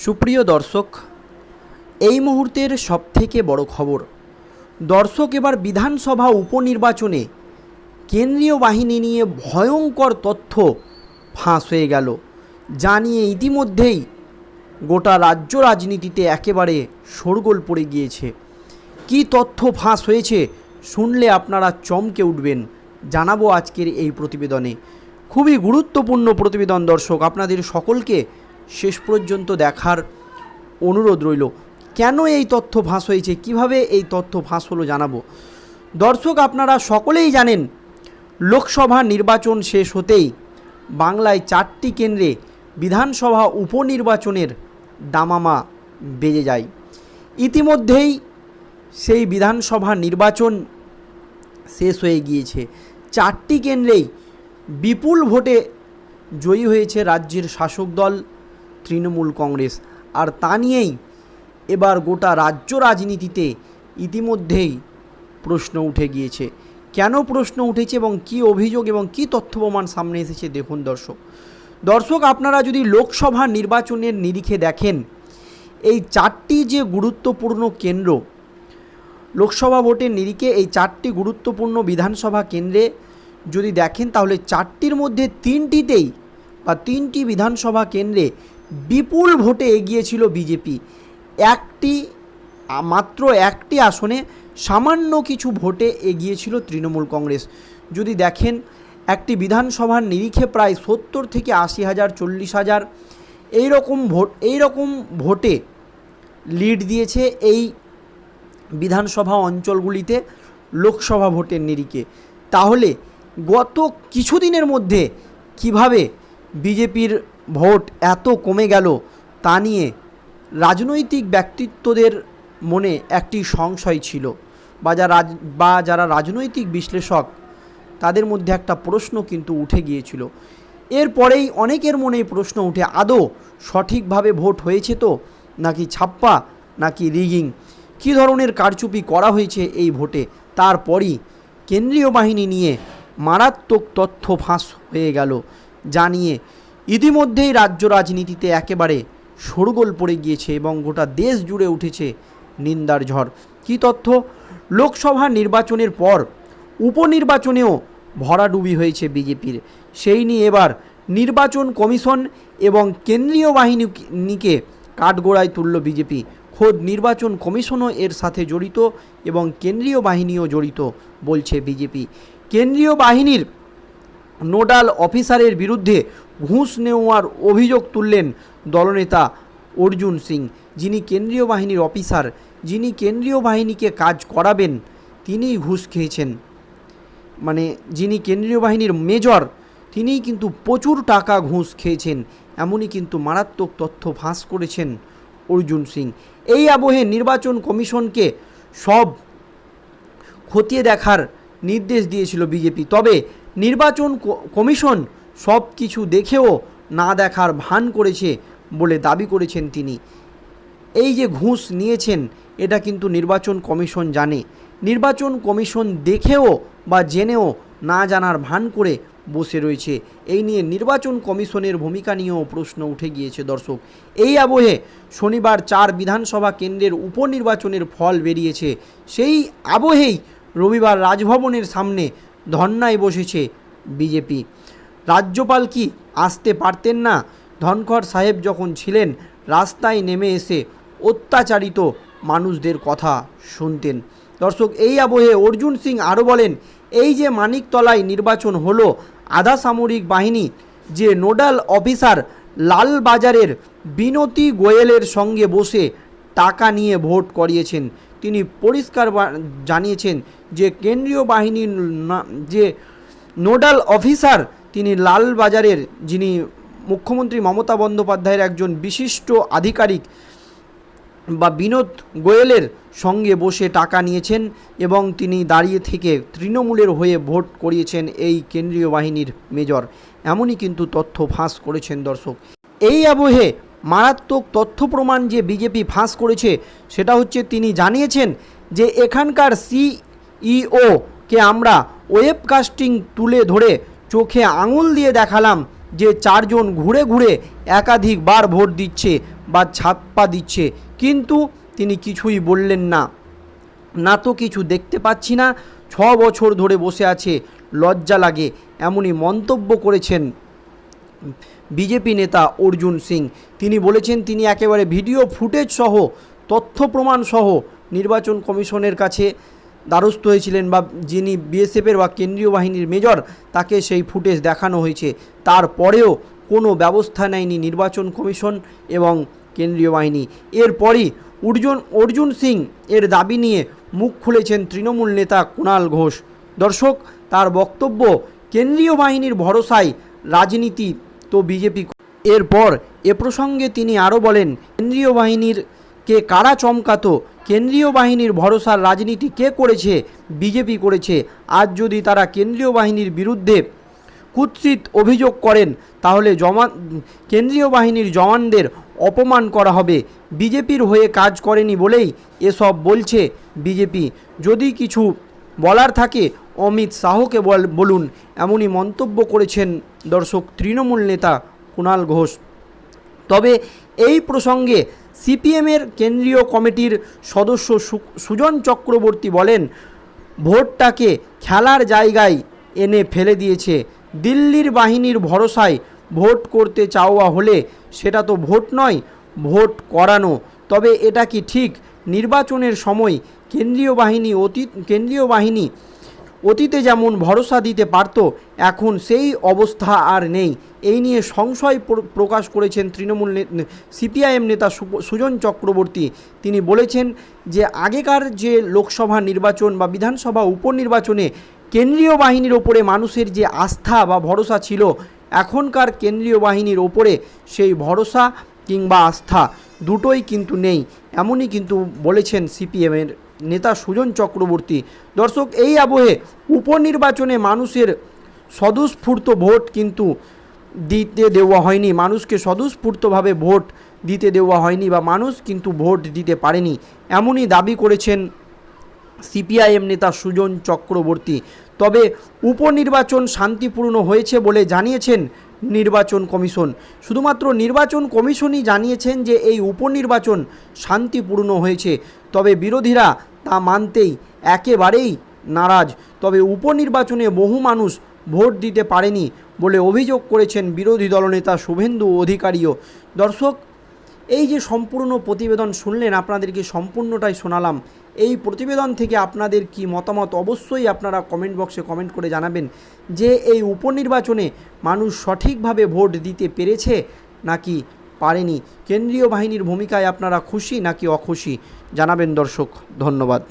সুপ্রিয় দর্শক, এই মুহূর্তের সবথেকে বড় খবর। দর্শক, এবার বিধানসভা উপনির্বাচনে কেন্দ্রীয় বাহিনী নিয়ে ভয়ঙ্কর তথ্য ফাঁস হয়ে গেল, যা নিয়ে ইতিমধ্যেই গোটা রাজ্য রাজনীতিতে একেবারে শোরগোল পড়ে গিয়েছে। কি তথ্য ফাঁস হয়েছে শুনলে আপনারা চমকে উঠবেন, জানাব আজকের এই প্রতিবেদনে। খুবই গুরুত্বপূর্ণ প্রতিবেদন দর্শক, আপনাদের সকলকে শেষ পর্যন্ত দেখার অনুরোধ রইল। কেন এই তথ্য ফাঁস হয়েছে? কীভাবে এই তথ্য ফাঁস হলো জানাব? দর্শক, আপনারা সকলেই জানেন, লোকসভা নির্বাচন শেষ হতেই বাংলায় চারটি কেন্দ্রে বিধানসভা উপনির্বাচনের দামামা বেজে যায়। ইতিমধ্যেই সেই বিধানসভা নির্বাচন শেষ হয়ে গিয়েছে। চারটি কেন্দ্রেই বিপুল ভোটে জয়ী হয়েছে রাজ্যের শাসক দল তৃণমূল কংগ্রেস। আর তা নিয়েই এবার গোটা রাজ্য রাজনীতিতে ইতিমধ্যেই প্রশ্ন উঠে গিয়েছে। কেন প্রশ্ন উঠেছে এবং কি অভিযোগ এবং কি তথ্য প্রমাণ সামনে এসেছে দেখুন দর্শক। দর্শক, আপনারা যদি লোকসভা নির্বাচনের নিরিখে দেখেন, এই চারটি যে গুরুত্বপূর্ণ কেন্দ্র, লোকসভা ভোটের নিরিখে এই চারটি গুরুত্বপূর্ণ বিধানসভা কেন্দ্রে যদি দেখেন, তাহলে চারটির মধ্যে তিনটিতেই বা তিনটি বিধানসভা কেন্দ্রে বিপুল ভোটে এগিয়েছিল বিজেপি। একটি মাত্র একটি আসনে সামান্য কিছু ভোটে এগিয়েছিল তৃণমূল কংগ্রেস। যদি দেখেন, একটি বিধানসভার নিরিখে প্রায় সত্তর থেকে আশি হাজার, চল্লিশ হাজার এই রকম ভোট এই রকম ভোটে লিড দিয়েছে এই বিধানসভা অঞ্চলগুলিতে লোকসভা ভোটের নিরিখে। তাহলে গত কিছুদিনের মধ্যে কীভাবে বিজেপির ভোট এত কমে গেল তা নিয়ে রাজনৈতিক ব্যক্তিত্বদের মনে একটি সংশয় ছিল বা যারা বা যারা রাজনৈতিক বিশ্লেষক, তাদের মধ্যে একটা প্রশ্ন কিন্তু উঠে গিয়েছিল। এরপরেই অনেকের মনেই প্রশ্ন উঠে, আদৌ সঠিকভাবে ভোট হয়েছে তো? নাকি ছাপ্পা? নাকি রিগিং? কী ধরনের কারচুপি করা হয়েছে এই ভোটে? তারপরই কেন্দ্রীয় বাহিনী নিয়ে মারাত্মক তথ্য ফাঁস হয়ে গেল যা নিয়ে ইতিমধ্যেই রাজ্য রাজনীতিতে একেবারে শোরগোল পড়ে গিয়েছে এবং গোটা দেশ জুড়ে উঠেছে নিন্দার ঝড়। কী তথ্য? লোকসভা নির্বাচনের পর উপনির্বাচনেও ভরাডুবি হয়েছে বিজেপির। সেই নিয়ে এবার নির্বাচন কমিশন এবং কেন্দ্রীয় বাহিনীকে কাঠগোড়ায় তুলল বিজেপি। খোদ নির্বাচন কমিশনও এর সাথে জড়িত এবং কেন্দ্রীয় বাহিনীও জড়িত বলছে বিজেপি। কেন্দ্রীয় বাহিনীর নোডাল অফিসারের বিরুদ্ধে ঘুষ নেওয়ার অভিযোগ তুললেন দলনেতা অর্জুন সিং। যিনি কেন্দ্রীয় বাহিনীর অফিসার, যিনি কেন্দ্রীয় বাহিনীকে কাজ করাবেন, তিনিই ঘুষ খেয়েছেন। মানে যিনি কেন্দ্রীয় বাহিনীর মেজর, তিনিই কিন্তু প্রচুর টাকা ঘুষ খেয়েছেন। এমনই কিন্তু মারাত্মক তথ্য ফাঁস করেছেন অর্জুন সিং। এই আবহে নির্বাচন কমিশনকে সব খতিয়ে দেখার নির্দেশ দিয়েছিল বিজেপি। তবে নির্বাচন কমিশন সব কিছু দেখেও না দেখার ভান করেছে বলে দাবি করেছেন তিনি। এই যে ঘুষ নিয়েছেন, এটা কিন্তু নির্বাচন কমিশন জানে। নির্বাচন কমিশন দেখেও বা জেনেও না জানার ভান করে বসে রয়েছে। এই নিয়ে নির্বাচন কমিশনের ভূমিকা নিয়েও প্রশ্ন উঠে গিয়েছে দর্শক। এই আবহে শনিবার চার বিধানসভা কেন্দ্রের উপনির্বাচনের ফল বেরিয়েছে। সেই আবহেই রবিবার রাজভবনের সামনে ধর্নায় বসেছে বিজেপি। রাজ্যপাল কি আসতে পারতেন না? ধনখড় সাহেব যখন ছিলেন, রাস্তায় নেমে এসে অত্যাচারিত মানুষদের কথা শুনতেন। দর্শক, এই আবহে অর্জুন সিং আরও বলেন, এই যে মানিকতলায় নির্বাচন হলো, আধা সামরিক বাহিনী, যে নোডাল অফিসার লালবাজারের বিনতি গোয়েলের সঙ্গে বসে টাকা নিয়ে ভোট করিয়েছেন, তিনি পরিষ্কার জানিয়েছেন যে কেন্দ্রীয় বাহিনীর যে নোডাল অফিসার তিনি লালবাজারের যিনি মুখ্যমন্ত্রী মমতা বন্দ্যোপাধ্যায়ের একজন বিশিষ্ট আধিকারিক বা বিনোদ গোয়েলের সঙ্গে বসে টাকা নিয়েছেন এবং তিনি দাঁড়িয়ে থেকে তৃণমূলের হয়ে ভোট করিয়েছেন এই কেন্দ্রীয় বাহিনীর মেজর। এমনই কিন্তু তথ্য ফাঁস করেছেন দর্শক। এই আবহে মারাত্মক তথ্য প্রমাণ যে বিজেপি ফাঁস করেছে, সেটা হচ্ছে তিনি জানিয়েছেন যে এখানকার সিইও কে আমরা ওয়েবকাস্টিং তুলে ধরে চোখে আঙুল দিয়ে দেখালাম যে চারজন ঘুরে ঘুরে একাধিকবার ভোট দিচ্ছে বা ছাপ্পা দিচ্ছে। কিন্তু তিনি কিছুই বললেন না। না তো কিছু দেখতে পাচ্ছি না। ছ বছর ধরে বসে আছে, লজ্জা লাগে, এমনই মন্তব্য করেছেন বিজেপি নেতা অর্জুন সিং। তিনি বলেছেন, তিনি একেবারে ভিডিও ফুটেজ সহ, তথ্য প্রমাণ সহ নির্বাচন কমিশনের কাছে দ্বারস্থ হয়েছিলেন বা যিনি বিএসএফের বা কেন্দ্রীয় বাহিনীর মেজর, তাকে সেই ফুটেজ দেখানো হয়েছে। তারপরেও কোনো ব্যবস্থা নেয়নি নির্বাচন কমিশন এবং কেন্দ্রীয় বাহিনী। এরপরই অর্জুন অর্জুন সিং এর দাবি নিয়ে মুখ খুলেছেন তৃণমূল নেতা কুণাল ঘোষ। দর্শক, তার বক্তব্য, কেন্দ্রীয় বাহিনীর ভরসায় রাজনীতি তো বিজেপি এরপর এ প্রসঙ্গে তিনি আরও বলেন, কেন্দ্রীয় বাহিনীর কে কারা চমকাতো কেন্দ্রীয় বাহিনীর ভরসার রাজনীতি কে করেছে? বিজেপি করেছে। আজ যদি তারা কেন্দ্রীয় বাহিনীর বিরুদ্ধে কুৎসিত অভিযোগ করেন, তাহলে জমা কেন্দ্রীয় বাহিনীর জওয়ানদের অপমান করা হবে। বিজেপির হয়ে কাজ করেনি বলেই এসব বলছে বিজেপি। যদি কিছু বলার থাকে, অমিত শাহকে বল, বলুন। এমনই মন্তব্য করেছেন দর্শক তৃণমূল নেতা কুণাল ঘোষ। তবে এই প্রসঙ্গে সিপিএমের কেন্দ্রীয় কমিটির সদস্য সুজন চক্রবর্তী বলেন, ভোটটাকে খেলার জায়গায় এনে ফেলে দিয়েছে। দিল্লির বাহিনীর ভরসায় ভোট করতে চাওয়া হলে সেটা তো ভোট নয়, ভোট করানো। তবে এটা কি ঠিক? নির্বাচনের সময় কেন্দ্রীয় বাহিনী অতীত, কেন্দ্রীয় বাহিনী অতীতে যেমন ভরসা দিতে পারত, এখন সেই অবস্থা আর নেই। এই নিয়ে সংশয় প্রকাশ করেছেন তৃণমূল সিপিআইএম নেতা সুজন চক্রবর্তী। তিনি বলেছেন যে, আগেকার যে লোকসভা নির্বাচন বা বিধানসভা উপনির্বাচনে কেন্দ্রীয় বাহিনীর ওপরে মানুষের যে আস্থা বা ভরসা ছিল, এখনকার কেন্দ্রীয় বাহিনীর ওপরে সেই ভরসা কিংবা আস্থা দুটোই কিন্তু নেই। এমনই কিন্তু বলেছেন সিপিএমের নেতা সুজন চক্রবর্তী। দর্শক, এই আবহে উপনির্বাচনে মানুষের স্বতঃস্ফূর্ত ভোট কিন্তু দিতে দেওয়া হয়নি। মানুষকে স্বতঃস্ফূর্তভাবে ভোট দিতে দেওয়া হয়নি বা মানুষ কিন্তু ভোট দিতে পারেনি। এমনই দাবি করেছেন সিপিআইএম নেতা সুজন চক্রবর্তী। তবে উপনির্বাচন শান্তিপূর্ণ হয়েছে বলে জানিয়েছেন নির্বাচন কমিশন। শুধুমাত্র নির্বাচন কমিশনই জানিয়েছেন যে এই উপনির্বাচন শান্তিপূর্ণ হয়েছে। তবে বিরোধীরা তা মানতেই একেবারেই নারাজ। তবে উপনির্বাচনে বহু মানুষ ভোট দিতে পারেনি বলে অভিযোগ করেছেন বিরোধী দলনেতা শুভেন্দু অধিকারীও। দর্শক, এই যে সম্পূর্ণ প্রতিবেদন শুনলেন, আপনাদেরকে সম্পূর্ণটাই শোনালাম। এই প্রতিবেদন থেকে আপনাদের কি মতামত অবশ্যই আপনারা কমেন্ট বক্সে কমেন্ট করে জানাবেন। যে এই উপনির্বাচনে মানুষ সঠিকভাবে ভোট দিতে পেরেছে নাকি পারেনি। কেন্দ্রীয় বাহিনীর ভূমিকায় আপনারা খুশি নাকি অখুশি? জানাবেন দর্শক ধন্যবাদ।